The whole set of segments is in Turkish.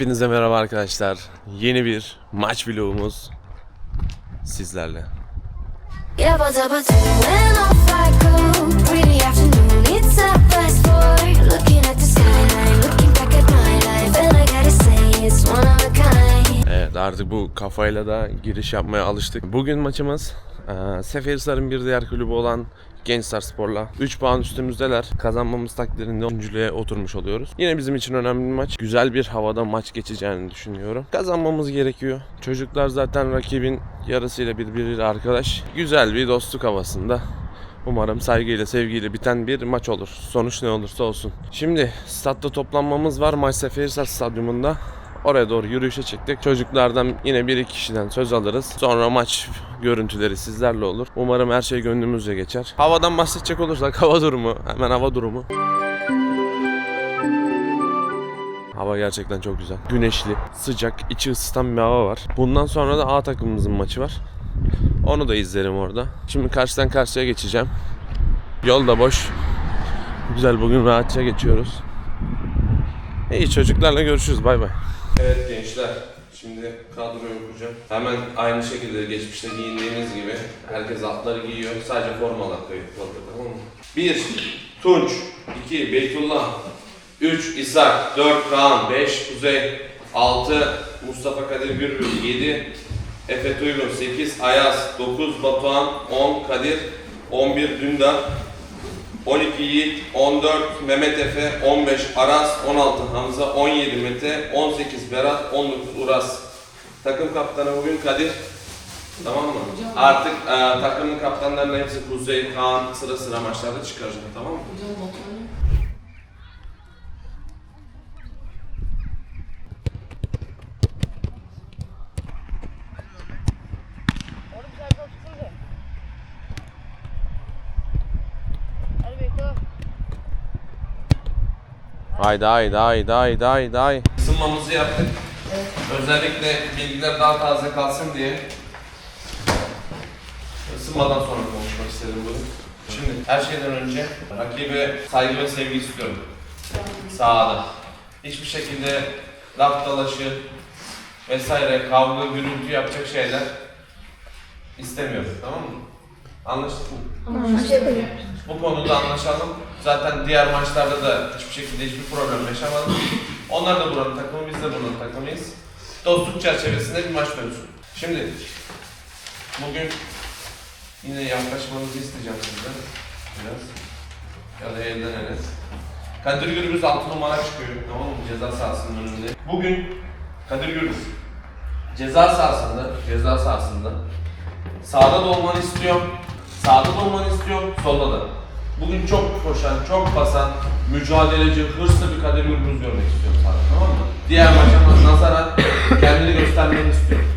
Hepinize merhaba arkadaşlar. Yeni bir maç vlogumuz sizlerle. Evet artık bu kafayla da giriş yapmaya alıştık. Bugün maçımız eee Seferihisar'ın bir diğer kulübü olan Gençler Spor'la 3 puan üstümüzdeler. Kazanmamız takdirinde üçüncülüğe oturmuş oluyoruz. Yine bizim için önemli bir maç. Güzel bir havada maç geçeceğini düşünüyorum. Kazanmamız gerekiyor. Çocuklar zaten rakibin yarısıyla birbiriyle arkadaş. Güzel bir dostluk havasında. Umarım saygıyla, sevgiyle biten bir maç olur. Sonuç ne olursa olsun. Şimdi statta toplanmamız var. Maç Seferihisar Stadyumunda. Oraya doğru yürüyüşe çıktık. Çocuklardan yine bir iki kişiden söz alırız. Sonra maç görüntüleri sizlerle olur. Umarım her şey gönlümüzce geçer. Havadan bahsedecek olursak hava durumu. Hemen hava durumu. Hava gerçekten çok güzel. Güneşli, sıcak, içi ısıtan bir hava var. Bundan sonra da A takımımızın maçı var. Onu da izlerim orada. Şimdi karşıdan karşıya geçeceğim. Yol da boş. Güzel bugün rahatça geçiyoruz. İyi çocuklarla görüşürüz. Bay bay. Evet gençler. Şimdi kadroyu kuracağım. Hemen aynı şekilde geçmişte giyindiğimiz gibi herkes atları giyiyor. Sadece formalar kayıp kaldı tamam mı? 1. Tunç 2. Beytullah 3. İshak 4. Kaan 5. Kuzey 6. Mustafa Kadir Gürbüz 7. Efe Tuygun 8. Ayaz 9. Batuhan 10. Kadir 11. Dündar 12 Yiğit, 14 Mehmet Efe, 15 Aras, 16 Hamza, 17 Mete, 18 Berat, 19 Uras. Takım kaptanı bugün Kadir. Tamam mı? Artık e, takımın kaptanlarının hepsi Kuzey, Kaan sıra sıra maçlarda çıkaracak tamam mı? Haydi haydi haydi haydi haydi haydi. Isınmamızı yaptık. Özellikle bilgiler daha taze kalsın diye ısınmadan sonra konuşmak istedim bunu. Şimdi her şeyden önce rakibe saygı ve sevgi istiyorum. Sahada. Hiçbir şekilde laf dalaşı vesaire kavga, gürültü yapacak şeyler istemiyorum. Tamam mı? Anlaştık mı? Bu konuda anlaşalım. Zaten diğer maçlarda da hiçbir şekilde hiçbir problem yaşamadık. Onlar da buranın takımı, biz de buranın takımıyız. Dostluk çerçevesinde bir maç dönsün. Şimdi bugün yine yaklaşmanızı isteyeceğim sizden. Biraz. Ya da elden ele. Kadir Gürbüz 6 numara çıkıyor. Tamam mı? Ceza sahasının önünde. Bugün Kadir Gürbüz ceza sahasında, ceza sahasında sağda da olmanı istiyorum. Sağda da olmanı istiyorum, solda da. Bugün çok koşan, çok basan, mücadeleci, hırslı bir Kadir Gürbüz görmek istiyorum sana, tamam mı? Diğer maça nazaran kendini göstermeni istiyorum.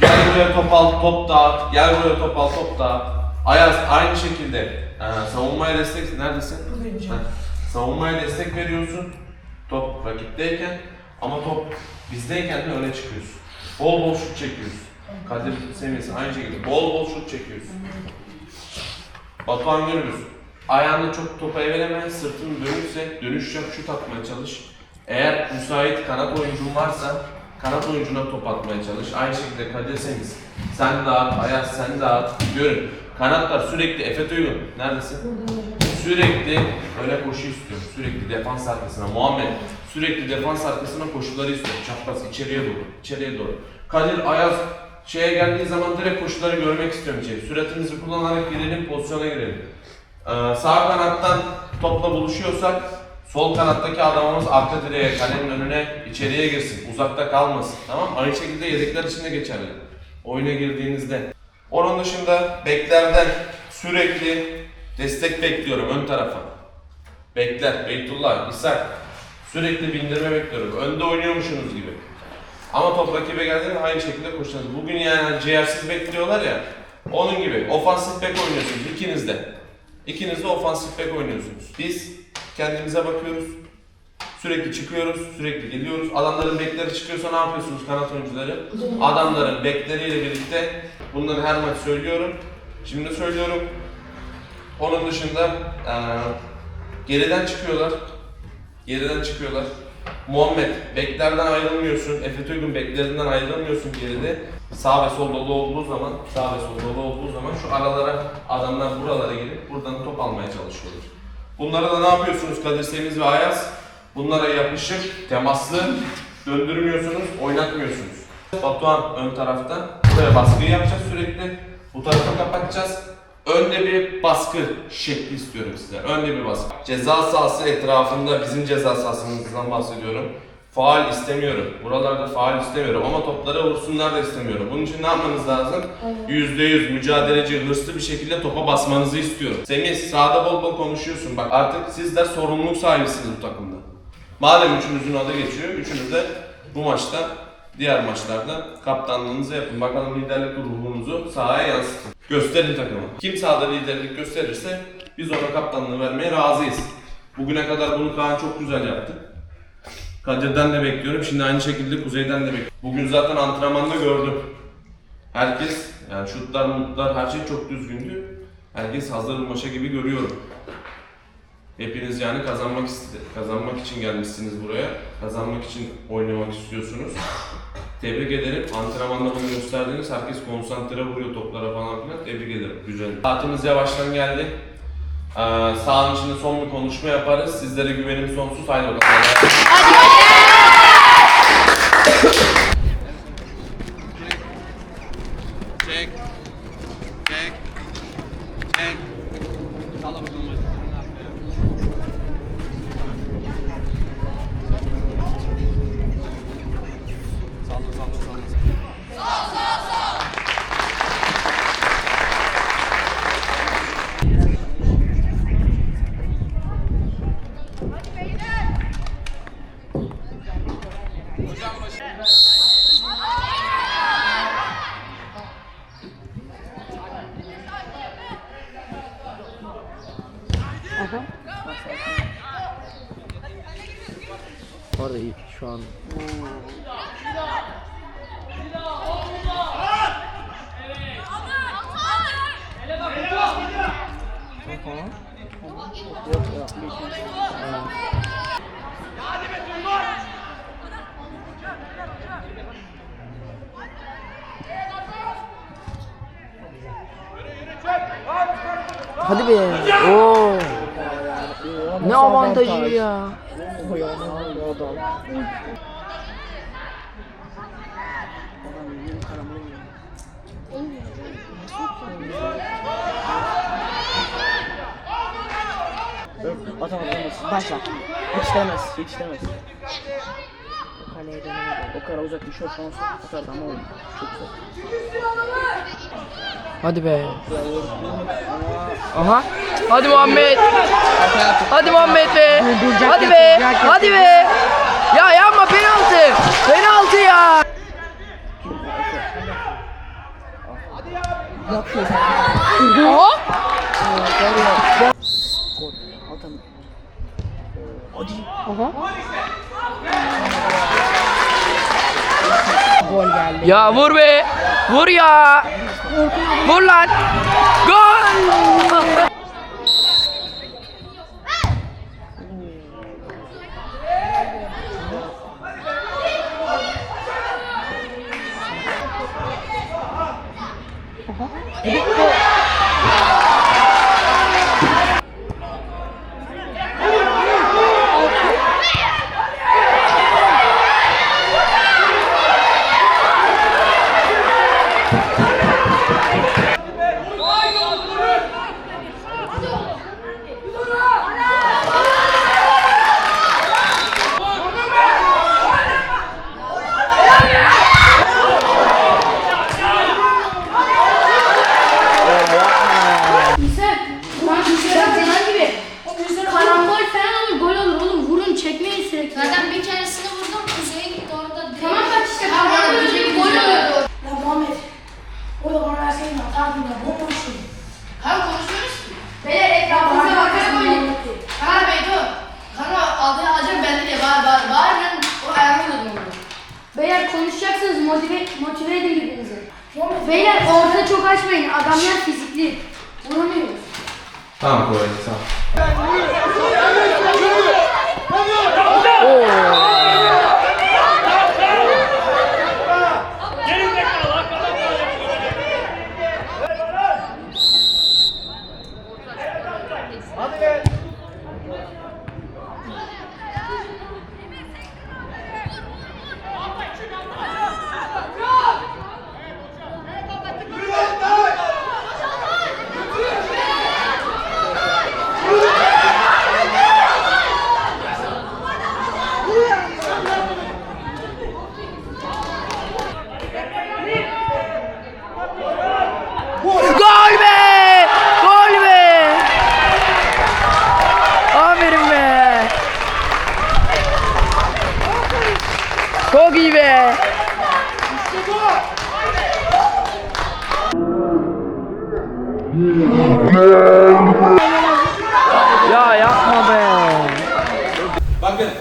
Gel buraya top al, top dağıt. Gel buraya top al, top dağıt. Ayaz aynı şekilde ee, savunmaya destek... Neredesin? Ha, Savunmaya destek veriyorsun. Top rakipteyken ama top bizdeyken de öne çıkıyorsun. Bol bol şut çekiyorsun. Kadir seviyesi aynı şekilde bol bol şut çekiyorsun. Batuhan Gürbüz. Ayağını çok topa veremez, sırtın dönükse dönüş yap, şut atmaya çalış. Eğer müsait kanat oyuncun varsa kanat oyuncuna top atmaya çalış. Aynı şekilde Kadir Semiz. Sen dağıt, Ayaz sen dağıt. Görün. Kanatlar sürekli Efe Tuygun. Neredesin? Sürekli öyle koşu istiyorum. Sürekli defans arkasına. Muhammed sürekli defans arkasına koşuları istiyorum. Çapraz içeriye doğru. içeriye doğru. Kadir Ayaz şeye geldiği zaman direkt koşuları görmek istiyorum içeri. Süratimizi kullanarak girelim, pozisyona girelim. Ee, sağ kanattan topla buluşuyorsak sol kanattaki adamımız arka direğe, kalenin önüne, içeriye girsin. Uzakta kalmasın. Tamam? Aynı şekilde yedekler için de geçerli. Oyuna girdiğinizde. Onun dışında beklerden sürekli destek bekliyorum ön tarafa. Bekler, Beytullah, İshak. Sürekli bindirme bekliyorum. Önde oynuyormuşsunuz gibi. Ama top rakibe geldiğinde aynı şekilde koşacağız. Bugün yani ciğersiz bekliyorlar ya. Onun gibi ofansif bek oynuyorsunuz ikiniz de. İkiniz de ofansif bek oynuyorsunuz. Biz kendimize bakıyoruz. Sürekli çıkıyoruz, sürekli geliyoruz. Adamların bekleri çıkıyorsa ne yapıyorsunuz kanat oyuncuları? Adamların bekleriyle birlikte bunları her maç söylüyorum. Şimdi söylüyorum. Onun dışında eee, geriden çıkıyorlar. Geriden çıkıyorlar. Muhammed beklerden ayrılmıyorsun. Efe Toygun beklerinden ayrılmıyorsun geride. Sağ ve sol dolu olduğu zaman, sağ ve sol dolu olduğu zaman şu aralara adamlar buralara gelip buradan top almaya çalışıyorlar. Bunlara da ne yapıyorsunuz Kadir Semiz ve Ayaz? Bunlara yapışık, temaslı, döndürmüyorsunuz, oynatmıyorsunuz. Batuhan ön tarafta. Buraya baskıyı yapacağız sürekli. Bu tarafa kapatacağız. Önde bir baskı şekli istiyorum size. Önde bir baskı. Ceza sahası etrafında bizim ceza sahasımızdan bahsediyorum. Faal istemiyorum. Buralarda faal istemiyorum ama toplara vursunlar da istemiyorum. Bunun için ne yapmanız lazım? %100 mücadeleci, hırslı bir şekilde topa basmanızı istiyorum. Semih sağda bol bol konuşuyorsun. Bak artık sizler sorumluluk sahibisiniz bu takımda. Madem üçünüzün adı geçiyor, üçünüz de bu maçta, diğer maçlarda kaptanlığınızı yapın. Bakalım liderlik ruhunuzu sahaya yansıtın. Gösterin takımı. Kim sahada liderlik gösterirse biz ona kaptanlığı vermeye razıyız. Bugüne kadar bunu Kaan çok güzel yaptı. Kadir'den de bekliyorum. Şimdi aynı şekilde Kuzey'den de bekliyorum. Bugün zaten antrenmanda gördüm. Herkes, yani şutlar, mutlar, her şey çok düzgündü. Herkes hazır maça gibi görüyorum. Hepiniz yani kazanmak kazanmak için gelmişsiniz buraya. Kazanmak için oynamak istiyorsunuz. Tebrik ederim. Antrenmanda bunu gösterdiniz. Herkes konsantre vuruyor toplara falan filan. Tebrik ederim. Güzel. Saatimiz yavaştan geldi. Ee, sahanın içinde son bir konuşma yaparız. Sizlere güvenim sonsuz. Haydi bakalım. Çek. Çek. Çek. Salla bakalım hadi. Salla salla salla. Bu arada iyi şu an. Yok yok. Hadi be. Oo. Ne avantajı ya. Atamadı Başla. Yetiştiremez. Yetiştiremez. Kaleye dönemedi. O kadar uzak bir şut olsa atardı ama olmadı. Çok güzel. Hadi be. Aha. Hadi Muhammed. Hadi Muhammed be. Hadi be. Hadi be. Ya yapma penaltı. Penaltı ya. Aha. Hadi. Aha. Gol geldi. Ya vur be. Vur ya. Vur lan. Gol. Sen, lan sen senin gibi. Karambol falan olur, gol olur oğlum. Vurun, çekmeyin sürekli. Zaten bir keresini vurdum kuzeye gitti orada direkt. Tamam bak işte karambol olur, gol olur. Ya Muhammed, orada bana verseydin atardım ya, bomboştum. Kanka konuşuyoruz ki. Beyler etrafınıza bakarak oynayın. Kanka bey dur. Kanka adı acaba bende diye bağır bağır. Bağır ben o ayağımı vurdum onu. Beyler konuşacaksınız, motive, motive edin birbirinizi. Beyler orta çok açmayın, adamlar fizikli. Vuramıyoruz. Tamam Koray, tamam. Oo. Bakın.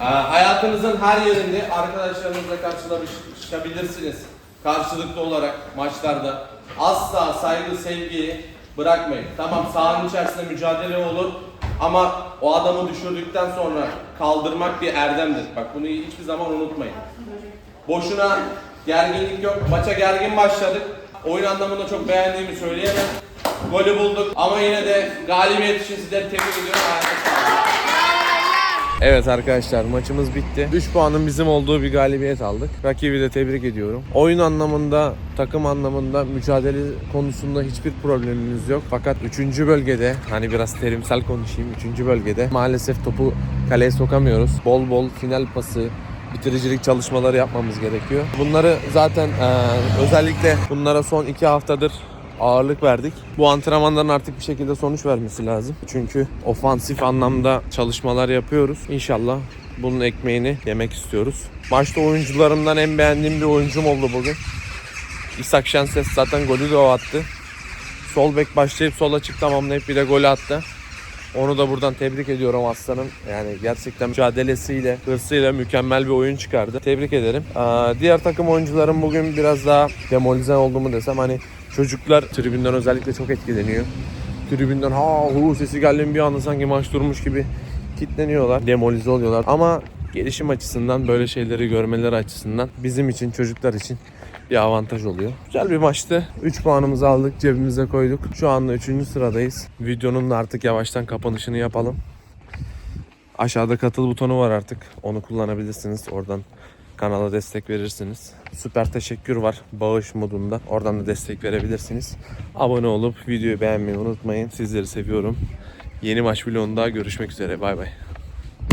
e, hayatınızın her yerinde arkadaşlarınızla karşılaşabilirsiniz. Karşılıklı olarak maçlarda. Asla saygı, sevgiyi bırakmayın. Tamam sahanın içerisinde mücadele olur ama o adamı düşürdükten sonra kaldırmak bir erdemdir. Bak bunu hiçbir zaman unutmayın. Boşuna gerginlik yok. Maça gergin başladık. Oyun anlamında çok beğendiğimi söyleyemem. Golü bulduk ama yine de galibiyet için sizleri tebrik ediyorum. Ayağınıza sağlık. Evet arkadaşlar maçımız bitti. 3 puanın bizim olduğu bir galibiyet aldık. Rakibi de tebrik ediyorum. Oyun anlamında, takım anlamında, mücadele konusunda hiçbir problemimiz yok. Fakat 3. bölgede, hani biraz terimsel konuşayım, 3. bölgede maalesef topu kaleye sokamıyoruz. Bol bol final pası, bitiricilik çalışmaları yapmamız gerekiyor. Bunları zaten eee, özellikle bunlara son 2 haftadır ağırlık verdik. Bu antrenmanların artık bir şekilde sonuç vermesi lazım. Çünkü ofansif anlamda çalışmalar yapıyoruz. İnşallah bunun ekmeğini yemek istiyoruz. Maçta oyuncularımdan en beğendiğim bir oyuncum oldu bugün. İshak Şenses zaten golü de o attı. Sol bek başlayıp sol açık tamamlayıp bir de gol attı. Onu da buradan tebrik ediyorum aslanım. Yani gerçekten mücadelesiyle, hırsıyla mükemmel bir oyun çıkardı. Tebrik ederim. Aa, diğer takım oyuncularım bugün biraz daha demolize olduğumu desem hani çocuklar tribünden özellikle çok etkileniyor. Tribünden ha hu sesi geldi bir anda sanki maç durmuş gibi kitleniyorlar. Demolize oluyorlar. Ama gelişim açısından böyle şeyleri görmeleri açısından bizim için çocuklar için bir avantaj oluyor. Güzel bir maçtı. 3 puanımızı aldık, cebimize koyduk. Şu anda 3. sıradayız. Videonun artık yavaştan kapanışını yapalım. Aşağıda katıl butonu var artık. Onu kullanabilirsiniz. Oradan kanala destek verirsiniz. Süper teşekkür var bağış modunda. Oradan da destek verebilirsiniz. Abone olup videoyu beğenmeyi unutmayın. Sizleri seviyorum. Yeni maç vlogunda görüşmek üzere. Bay bay.